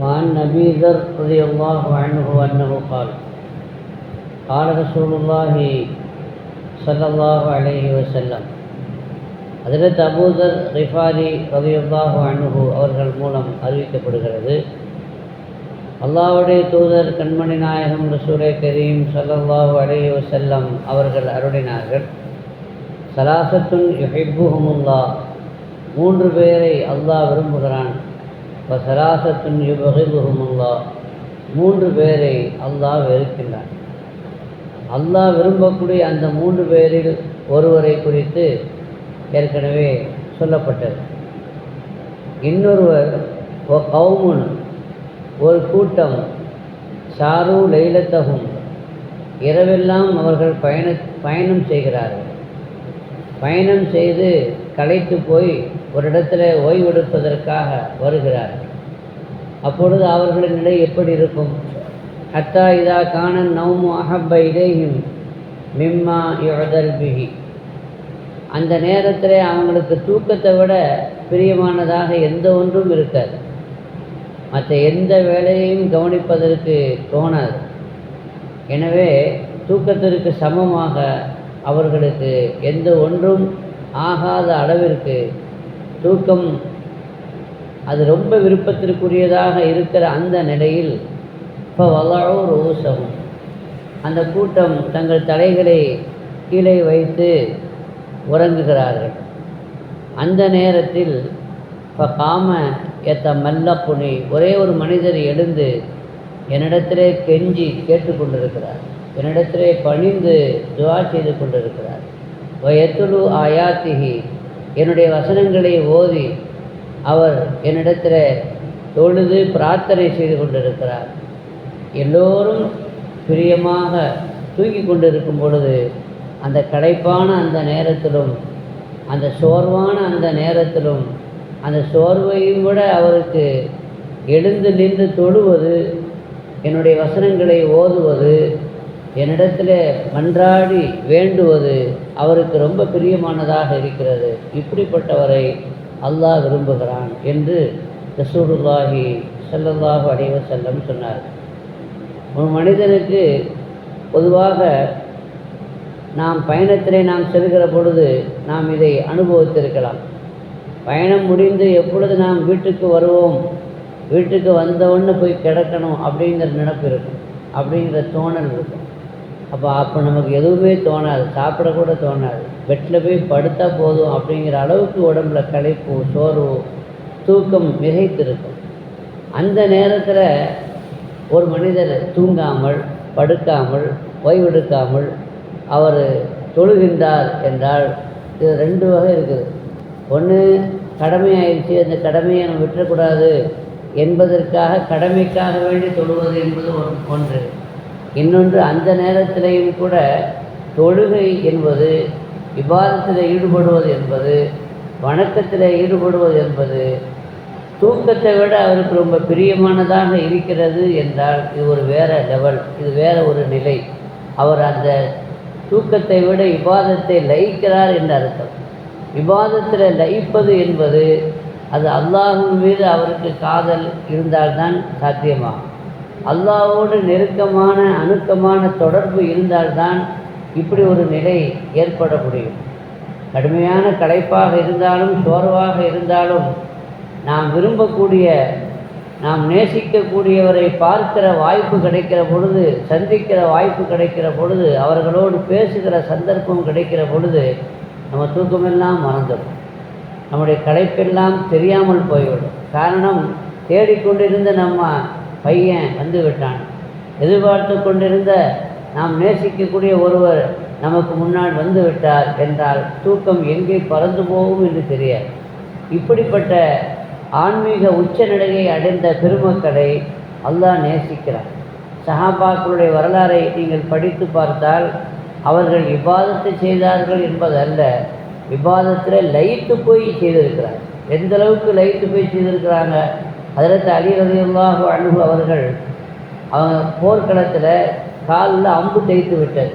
وعن أبي ذر رضي الله عنه أنه قال قال رسول الله صلى الله عليه وسلم அதில் அபூதர் ரிஃபாரி ரதியுல்லாஹு அனுகு அவர்கள் மூலம் அறிவிக்கப்படுகிறது அல்லாவுடைய தூதர் கண்மணி நாயகம் ரசூலே கரீம் சல்லல்லாஹு அலைஹி வசல்லம் அவர்கள் அருளினார்கள் சலாசத்துன் யுஹிப்புஹமுல்லா மூன்று பேரை அல்லாஹ் விரும்புகிறான் இப்போ சலாசத்துன் யுபகிபுஹமுல்லா மூன்று பேரை அல்லாஹ் வெறுக்கின்றான். அல்லாஹ் விரும்பக்கூடிய அந்த மூன்று பேரில் ஒருவரை குறித்து ஏற்கனவே சொல்லப்பட்டது. இன்னொருவர் ஓ கவுமுன் ஒரு கூட்டம் சாரு லைலத்தகும் இரவெல்லாம் அவர்கள் பயண பயணம் செய்கிறார்கள். பயணம் செய்து களைத்து போய் ஒரு இடத்துல ஓய்வெடுப்பதற்காக வருகிறார்கள் அப்பொழுது அவர்களின் நிலை எப்படி இருக்கும்? ஹத்தா இதா காணன் நவுமு அஹப்ப மிம்மா யுதல் பிஹி. அந்த நேரத்தில் அவங்களுக்கு தூக்கத்தை விட பிரியமானதாக எந்த ஒன்றும் இருக்காது. மற்ற எந்த வேலையையும் கவனிப்பதற்கு தோணாது. எனவே தூக்கத்திற்கு சமமாக அவர்களுக்கு எந்த ஒன்றும் ஆகாத அளவிற்கு தூக்கம். அது ரொம்ப விருப்பத்திற்குரியதாக இருக்கிற அந்த நிலையில் இப்போ வளரோ ரோசம் அந்த கூட்டம் தங்கள் தலைகளை கீழே வைத்து உறங்குகிறார்கள். அந்த நேரத்தில் இப்போ காம ஏத்த மல்ல புனி ஒரே ஒரு மனிதர் எழுந்து என்னிடத்திலே கெஞ்சி கேட்டுக்கொண்டிருக்கிறார். என்னிடத்திலே பணிந்து துவா செய்து கொண்டிருக்கிறார். வயத்துலு ஆயாத்திகி என்னுடைய வசனங்களை ஓதி அவர் என்னிடத்தில் தொழுது பிரார்த்தனை செய்து கொண்டிருக்கிறார். எல்லோரும் பிரியமாக தூங்கி கொண்டிருக்கும் பொழுது அந்த களைப்பான அந்த நேரத்திலும் அந்த சோர்வான அந்த நேரத்திலும் அந்த சோர்வையும் விட அவருக்கு எழுந்து நின்று தொழுவது என்னுடைய வசனங்களை ஓதுவது என்னிடத்தில் மன்றாடி வேண்டுவது அவருக்கு ரொம்ப பிரியமானதாக இருக்கிறது. இப்படிப்பட்டவரை அல்லாஹ் விரும்புகிறான் என்று ரசூருல்லாஹி ஸல்லல்லாஹு அலைஹி செல்லம் சொன்னார். ஒரு மனிதனுக்கு பொதுவாக நாம் பயணத்திலே நாம் செல்கிற பொழுது நாம் இதை அனுபவித்திருக்கலாம். பயணம் முடிந்து எப்பொழுது நாம் வீட்டுக்கு வருவோம் வீட்டுக்கு வந்தவுடனே போய் கிடக்கணும் அப்படிங்கிற நினப்பு இருக்கும். அப்படிங்கிற தோணல் இருக்கும். அப்போ அப்போ நமக்கு எதுவுமே தோணாது. சாப்பிடக்கூட தோணாது. பெட்டில் போய் படுத்தா போதும் அப்படிங்கிற அளவுக்கு உடம்புல களைப்பு சோர்வு தூக்கம் மிகைத்திருக்கும். அந்த நேரத்தில் ஒரு மனிதர் தூங்காமல் படுக்காமல் ஓய்வெடுக்காமல் அவர் தொழுகின்றார் என்றால் இது ரெண்டு வகை இருக்குது. ஒன்று கடமையாயிடுச்சு. அந்த கடமையை நம்ம விட்டுறக்கூடாது. என்பதற்காக கடமைக்காக வேண்டி தொழுவது என்பது ஒன்று. இன்னொன்று அந்த நேரத்திலேயும் கூட தொழுகை என்பது விவாதத்தில் ஈடுபடுவது என்பது வணக்கத்தில் ஈடுபடுவது என்பது தூக்கத்தை விட அவருக்கு ரொம்ப பிரியமானதாக இருக்கிறது என்றால் இது ஒரு வேற லெவல் இது வேற ஒரு நிலை. அவர் அந்த தூக்கத்தை விட விவாதத்தை லயிக்கிறார் என்று அர்த்தம். விவாதத்தில் லயிப்பது என்பது அது அல்லாஹின் மீது அவருக்கு காதல் இருந்தால்தான் சாத்தியமாகும். அல்லாவோடு நெருக்கமான அணுக்கமான தொடர்பு இருந்தால்தான் இப்படி ஒரு நிலை ஏற்பட முடியும். கடுமையான களைப்பாக இருந்தாலும் சோர்வாக இருந்தாலும் நாம் விரும்பக்கூடிய நாம் நேசிக்கக்கூடியவரை பார்க்கிற வாய்ப்பு கிடைக்கிற பொழுது சந்திக்கிற வாய்ப்பு கிடைக்கிற பொழுது அவர்களோடு பேசுகிற சந்தர்ப்பம் கிடைக்கிற பொழுது நம்ம தூக்கமெல்லாம் மறந்துடும். நம்முடைய களைப்பெல்லாம் தெரியாமல் போய்விடும். காரணம் தேடிக்கொண்டிருந்த நம்ம பையன் வந்து விட்டான். எதிர்பார்த்து கொண்டிருந்த நாம் நேசிக்கக்கூடிய ஒருவர் நமக்கு முன்னால் வந்து விட்டார் என்றால் தூக்கம் எங்கே பறந்து போகும் என்று தெரியாது. இப்படிப்பட்ட ஆன்மீக உச்ச நிலையை அடைந்த பெருமக்களை அல்லாஹ் நேசிக்கிறார் சஹாபாக்களுடைய வரலாறை நீங்கள் படித்து பார்த்தால் அவர்கள் விவாதத்தை செய்தார்கள் என்பதல்ல விவாதத்தில் லயித்து போய் செய்திருக்கிறார். எந்த அளவுக்கு லயித்து போய் செய்திருக்கிறாங்க? அதில் அலி ரலியல்லாஹு அணுகு அவர்கள் அவங்க போர்க்களத்தில் காலில் அம்பு தேய்த்து விட்டது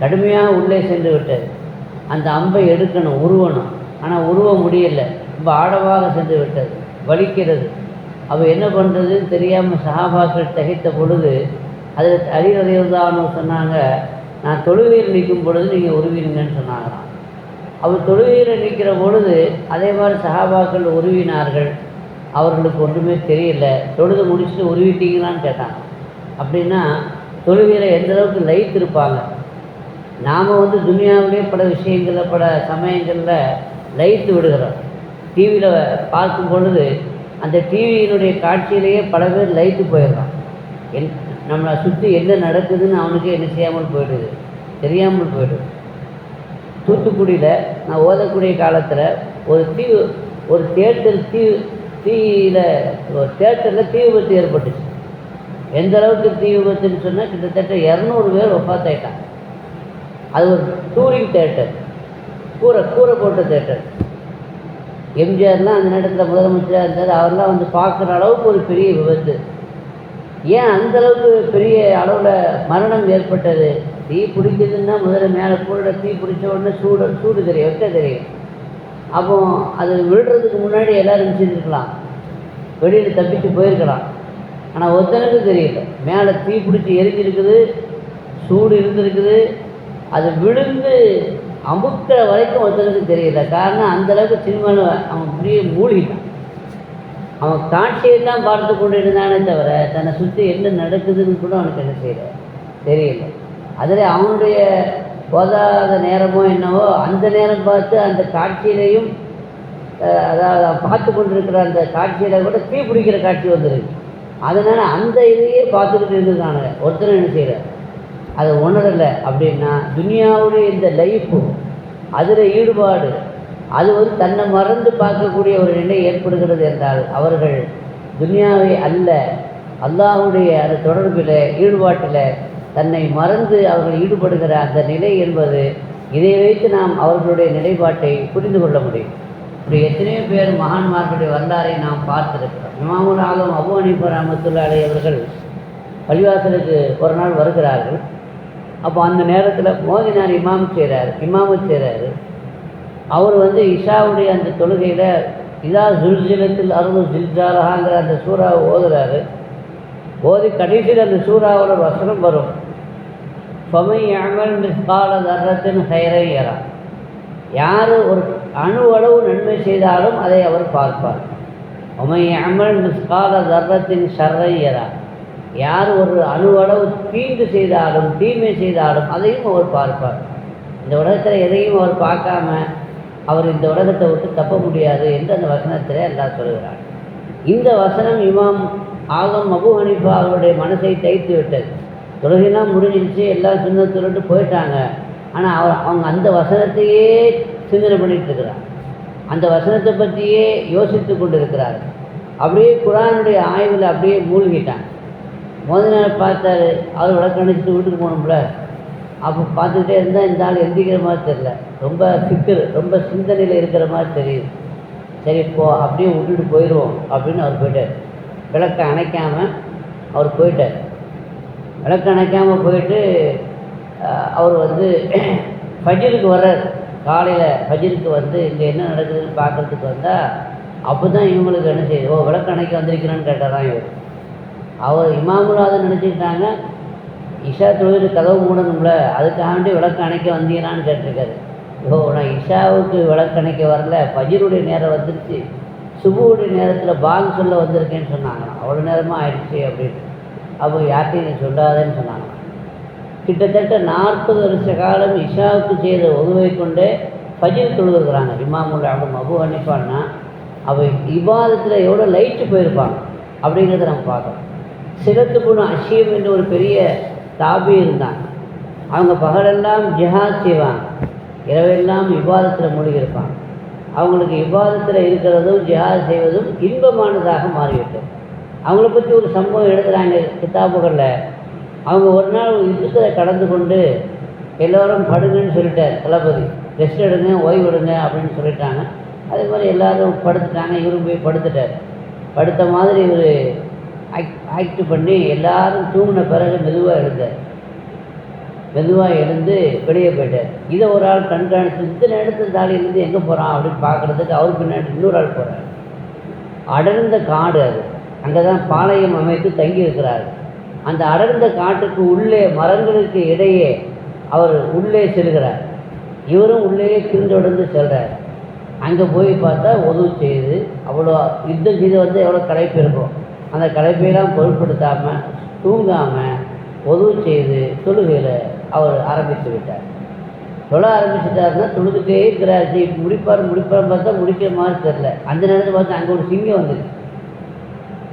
கடுமையாக உள்ளே சென்று விட்டது அந்த அம்பை எடுக்கணும் உருவணும். ஆனால் உருவ முடியல. ரொம்ப ஆழமாக சென்று விட்டது வலிக்கிறது. அவள் என்ன பண்ணுறதுன்னு தெரியாமல் சஹாபாக்கள் தகைத்த பொழுது அதில் அலிரதையுதான்னு சொன்னாங்க நான் தொழுவீர் நிற்கும் பொழுது நீங்கள் உருவினுங்கன்னு சொன்னாங்களாம். அவர் தொழுவீரை நிற்கிற பொழுது அதே மாதிரி சஹாபாக்கள் உருவினார்கள். அவர்களுக்கு ஒன்றுமே தெரியல. தொழுது முடிச்சுட்டு உருவிட்டீங்களான்னு கேட்டாங்க. அப்படின்னா தொழுகையில் எந்த அளவுக்கு லைட் இருப்பாங்க? நாம் வந்து துனியாவிலே பல விஷயங்களில் பல சமயங்களில் லைட்டு விடுகிறோம். டிவியில் பார்க்கும் பொழுது அந்த டிவியினுடைய காட்சியிலேயே பல பேர் லைட்டு போயிடுறான். என் நம்மளை சுற்றி என்ன நடக்குதுன்னு அவனுக்கு என்ன செய்யாமல் போயிடுது. தெரியாமல் போயிடுது. தூத்துக்குடியில் நான் ஓதக்கூடிய காலத்தில் ஒரு தீ ஒரு தேட்டர் தீ தீயில் ஒரு தேட்டரில் தீ விபத்து ஏற்பட்டுச்சு. எந்த அளவுக்கு தீ விபத்துன்னு சொன்னால் கிட்டத்தட்ட இரநூறு பேர் ஒப்பாத்தாயிட்டாங்க. அது ஒரு டூரிங் தேட்டர் கூரை கூரை போட்ட தேட்டர். எம்ஜிஆர்லாம் அந்த நேரத்தில் முதலமைச்சராக இருந்தார். அவர்லாம் வந்து பார்க்குற அளவுக்கு ஒரு பெரிய விபத்து. ஏன் அந்த அளவுக்கு பெரிய அளவில் மரணம் ஏற்பட்டது? தீ பிடிக்குதுன்னா முதல்ல மேலே கூட தீ பிடிச்ச உடனே சூடு சூடு தெரியும் வெக்க தெரியும். அப்போ அது விழுறதுக்கு முன்னாடி எல்லோரும் செஞ்சுருக்கலாம் வெளியில் தப்பிச்சு போயிருக்கலாம். ஆனால் ஒருத்தனுக்கு தெரியல. மேலே தீ பிடிச்சி எரிஞ்சிருக்குது சூடு இருந்திருக்குது. அது விழுந்து அமுக்கிற வரைக்கும் ஒருத்தனுக்கு தெரியல. காரணம் அந்தளவுக்கு சினிமாவில் அவன் அப்படியே மூழ்கிட்டான். அவன் காட்சியை தான் பார்த்து கொண்டு இருந்தானே தவிர தன்னை சுற்றி என்ன நடக்குதுன்னு கூட அவனுக்கு என்ன செய்யலை. தெரியல. அதில் அவனுடைய போதாத நேரமோ என்னவோ அந்த நேரம் பார்த்து அந்த காட்சியிலையும் அதாவது பார்த்து கொண்டிருக்கிற அந்த காட்சியில் கூட தீ பிடிக்கிற காட்சி வந்துருக்கு. அதனால் அந்த இதையே பார்த்துக்கிட்டு இருந்திருக்கானுங்க. ஒருத்தர் என்ன செய்யல அதை உணரலை. அப்படின்னா துனியாவுடைய இந்த லைஃப்பு அதில் ஈடுபாடு அது வந்து தன்னை மறந்து பார்க்கக்கூடிய ஒரு நிலை ஏற்படுகிறது என்றால் அவர்கள் துனியாவை அல்ல அல்லாஹுடைய அந்த தொடர்பில் ஈடுபாட்டில் தன்னை மறந்து அவர்கள் ஈடுபடுகிற அந்த நிலை என்பது இதை வைத்து நாம் அவர்களுடைய நிலைப்பாட்டை புரிந்து கொள்ள முடியும். இப்படி எத்தனையோ பேர் மகான்மார்களுடைய வரலாறை நாம் பார்த்திருக்கிறோம். இமாமுல் ஆலம் அபு அனிபர் ரஹமத்துல்லா அவர்கள் பள்ளிவாசலுக்கு ஒரு நாள் வருகிறார்கள். அப்போ அந்த நேரத்தில் மோதினார் இமாம் செய்கிறார் இமாமு செய்கிறாரு அவர் வந்து இஷாவுடைய அந்த தொழுகையில் இதா ஜுல்ஜிலத்தில் அருள் ஜில்ஜாலஹாங்கிற அந்த சூறாவை ஓதுறாரு. ஓதி கடைசியில் அந்த சூறாவோட வசனம் வரும். ஃபமை அமல் மிஸ்கால தர்றத்தின் ஹைரை யரா யார் ஒரு அணு அளவு நன்மை செய்தாலும் அதை அவர் பார்ப்பார். உமை அமல் மிஸ்கால தர்றத்தின் ஷர்ரை யரா யார் ஒரு அணு அளவு தீங்கு செய்தாலும் தீமை செய்தாலும் அதையும் அவர் பார்ப்பார். இந்த உலகத்தில் எதையும் அவர் பார்க்காம அவர் இந்த உலகத்தை விட்டு தப்ப முடியாது என்று அந்த வசனத்தில் எல்லாம் சொல்கிறார் இந்த வசனம் இமாம் ஆகம் அபு ஹனிஃபா அவருடைய மனசை தைத்து விட்டது. தொழுகைலாம் முடிஞ்சிருச்சு எல்லாம் சின்ன சொல்லிட்டு போயிட்டாங்க. ஆனால் அவர் அவங்க அந்த வசனத்தையே சிந்தனை பண்ணிகிட்டு இருக்கிறார் அந்த வசனத்தை பற்றியே யோசித்து கொண்டு இருக்கிறார் அப்படியே குரானுடைய ஆய்வில் அப்படியே மூழ்கிட்டாங்க. முதல் நாள் பார்த்தாரு அவர் விளக்கணிச்சுட்டு வீட்டுக்கு போகணும்ல? அப்போ பார்த்துக்கிட்டே இருந்தால் இந்த ஆள் எந்திக்கிற மாதிரி தெரில ரொம்ப சிக்கல் ரொம்ப சிந்தனையில் இருக்கிற மாதிரி தெரியுது. சரி போ அப்படியே விட்டுட்டு போயிடுவோம் அப்படின்னு அவர் போயிட்டார். விளக்கை அணைக்காமல் அவர் போயிட்டார். விளக்கணைக்காமல் போயிட்டு அவர் வந்து பஜிலுக்கு வர்றார். காலையில் ஃபஜ்ருக்கு வந்து இங்கே என்ன நடக்குதுன்னு பார்க்கறதுக்கு வந்தால் அப்போ தான் இவங்களுக்கு என்ன செய்யுது? ஓ விளக்கணைக்கு வந்திருக்கிறேன்னு வந்திருக்கிறான்னு இவர். அவர் இமாமுலாத நினச்சிக்கிட்டாங்க இஷா தொழில் கதவு மூடணும்ல அதுக்காண்டி விளக்கு அணைக்க வந்தீங்களான்னு கேட்டிருக்காரு. ஓ நான் இஷாவுக்கு விளக்கு அணைக்க வரல ஃபஜ்ருடைய நேரம் வந்துருச்சு. சுபுவுடைய நேரத்தில் பாங் சொல்ல வந்திருக்கேன்னு சொன்னாங்க. அவ்வளோ நேரமாக ஆயிடுச்சு அப்படின்னு. அவங்க யார்கிட்டையும் நீ சொல்லாதேன்னு சொன்னாங்க. கிட்டத்தட்ட நாற்பது வருஷ காலம் இஷாவுக்கு செய்த உதவை கொண்டே ஃபஜ்ர் தொழுதுருக்குறாங்க. இமாமுல் அபு அபு ஹனிஃபான்னா அவள் விவாதத்தில் எவ்வளோ லைட்டு போயிருப்பாங்க அப்படிங்கிறத நம்ம பார்க்கணும். சிரத்துக்குணு அஷியம் என்று ஒரு பெரிய தாபி இருந்தாங்க. அவங்க பகலெல்லாம் ஜிஹாத் செய்வாங்க. இரவெல்லாம் விவாதத்தில் மூழ்கியிருப்பாங்க. அவங்களுக்கு விவாதத்தில் இருக்கிறதும் ஜிஹாத் செய்வதும் இன்பமானதாக மாறிவிட்டது. அவங்கள பற்றி ஒரு சம்பவம் எழுதுகிறாங்க கிதாபுகளில் அவங்க ஒரு நாள் யுத்தத்தை கடந்து கொண்டு எல்லோரும் படுங்கன்னு சொல்லிட்டார் தளபதி. ரெஸ்ட் எடுங்க ஓய்வு எடுங்க அப்படின்னு சொல்லிட்டாங்க. அதே மாதிரி எல்லோரும் படுத்துட்டாங்க. இவரும் போய் படுத்துட்டார். படுத்த மாதிரி இவர் ஆக்ட் ஆக்ட் பண்ணி எல்லாரும் தூங்கின பிறகு மெதுவாக எழுந்தார். மெதுவாக எழுந்து வெளியே போயிட்டார். இதை ஒரு ஆள் கண்காணித்து இத்தனை இடத்துல தாலியிலேருந்து எங்கே போகிறான் அப்படின்னு பார்க்குறதுக்கு அவர் பின்னாடி இன்னொரு ஆள் போகிறார் அடர்ந்த காடு அது. அங்கே தான் பாளையம் அமைத்து தங்கி அந்த அடர்ந்த காட்டுக்கு உள்ளே மரங்களுக்கு இடையே அவர் உள்ளே செல்கிறார். இவரும் உள்ளேயே கிருந்தொடர்ந்து செல்கிறார் அங்கே போய் பார்த்தா உதவு செய்து அவ்வளோ யுத்தம் செய்து வந்து எவ்வளோ களைப்பு இருக்கும். அந்த களைப்பையெல்லாம் பொருட்படுத்தாமல் தூங்காமல் உதவு செய்து தொழுகையில் அவர் ஆரம்பித்து விட்டார். தொழ ஆரம்பிச்சிட்டாருன்னா தொழுதுகிட்டே இருக்கிறார். முடிப்பார் முடிப்பார் பார்த்தா முடிக்கிற மாதிரி தெரில அந்த நேரத்தில் பார்த்தா அங்கே ஒரு சிங்கம் வந்துருக்கு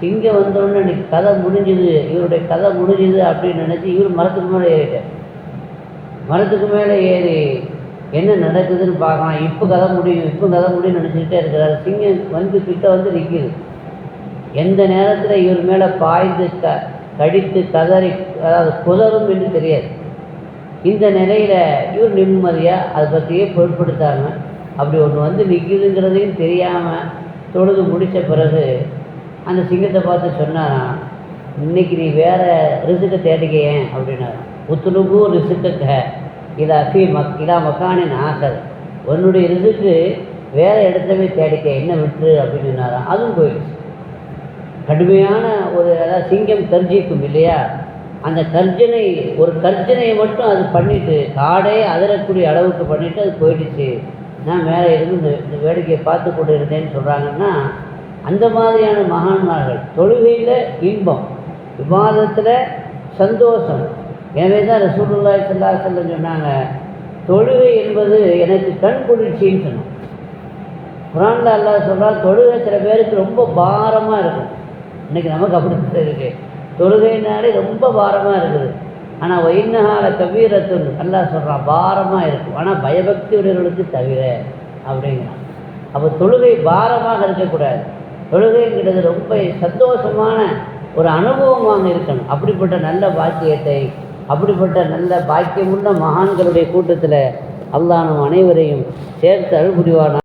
சிங்கம் வந்தோடனே இன்னைக்கு கதை முடிஞ்சுது இவருடைய கதை முடிஞ்சுது அப்படின்னு நினச்சி இவர் மரத்துக்கு மேலே ஏறிட்டார். மரத்துக்கு மேலே ஏறி என்ன நடக்குதுன்னு பார்க்கலாம். இப்போ கதை முடியும் இப்போ கதை முடியும்னு நினச்சிக்கிட்டே இருக்கிறார். சிங்கம் வந்து கிட்ட வந்து நிற்கிது எந்த நேரத்தில் இவர் மேலே பாய்ந்து க கடித்து கதறி அதாவது குதரும் என்று தெரியாது. இந்த நிலையில் இவர் நிம்மதியாக அதை பற்றியே பொருட்படுத்தாமல் அப்படி ஒன்று வந்து நிற்கிதுங்கிறதையும் தெரியாமல் தொழுது முடித்த பிறகு அந்த சிங்கத்தை பார்த்து சொன்னாராம் இன்னைக்கு நீ வேற ரிசுக்கை தேடிக்க அப்படின்னாராம் உத்துணுகு ரிசுக்க இதா ஃபி மக் இதா மக்கானின் ஆசர் உன்னுடைய ரிசுக்கு வேற இடத்தவே தேடிக்க என்ன விட்டுரு அப்படின்னு சொன்னாராம் அதுவும் போயிடுச்சு. கடுமையான ஒரு அதாவது சிங்கம் கர்ஜிக்கும் இல்லையா? அந்த கர்ஜனை ஒரு கர்ஜனையை மட்டும் அது பண்ணிட்டு காடே அதிரக்கூடிய அளவுக்கு பண்ணிட்டு அது போயிடுச்சு. நான் மேலே இருந்து இந்த வேடிக்கையை பார்த்து கொண்டு இருந்தேன்னு சொல்கிறாங்கன்னா அந்த மாதிரியான மகான்மார்கள். தொழுகையில் இன்பம் விவாதத்தில் சந்தோஷம். எனவே தான் ரசூலுல்லாஹி ஸல்லல்லாஹு அலைஹி சொன்னாங்க தொழுகை என்பது எனக்கு கண் குளிர்ச்சின்னு சொன்னோம் குரானில் அல்லாஹ் சொல்கிறால் தொழுகை சில பேருக்கு ரொம்ப பாரமாக இருக்கும். இன்றைக்கி நமக்கு அப்படி இருக்கு. தொழுகைனாலே ரொம்ப பாரமாக இருக்குது. ஆனால் வைநகால கபீரத்துன் அல்லா சொல்கிறான் பாரமாக இருக்கும். ஆனால் பயபக்தி உடையவர்களுக்கு தவிர அப்படிங்கிறான். அப்போ தொழுகை பாரமாக இருக்கக்கூடாது. தொழுகைங்கிறது ரொம்ப சந்தோஷமான ஒரு அனுபவமாக இருக்கணும். அப்படிப்பட்ட நல்ல பாக்கியத்தை அப்படிப்பட்ட நல்ல பாக்கியமுள்ள மகான்களுடைய கூட்டத்தில் அல்லாஹ் நம் அனைவரையும் சேர்த்து அருள் புரிவானா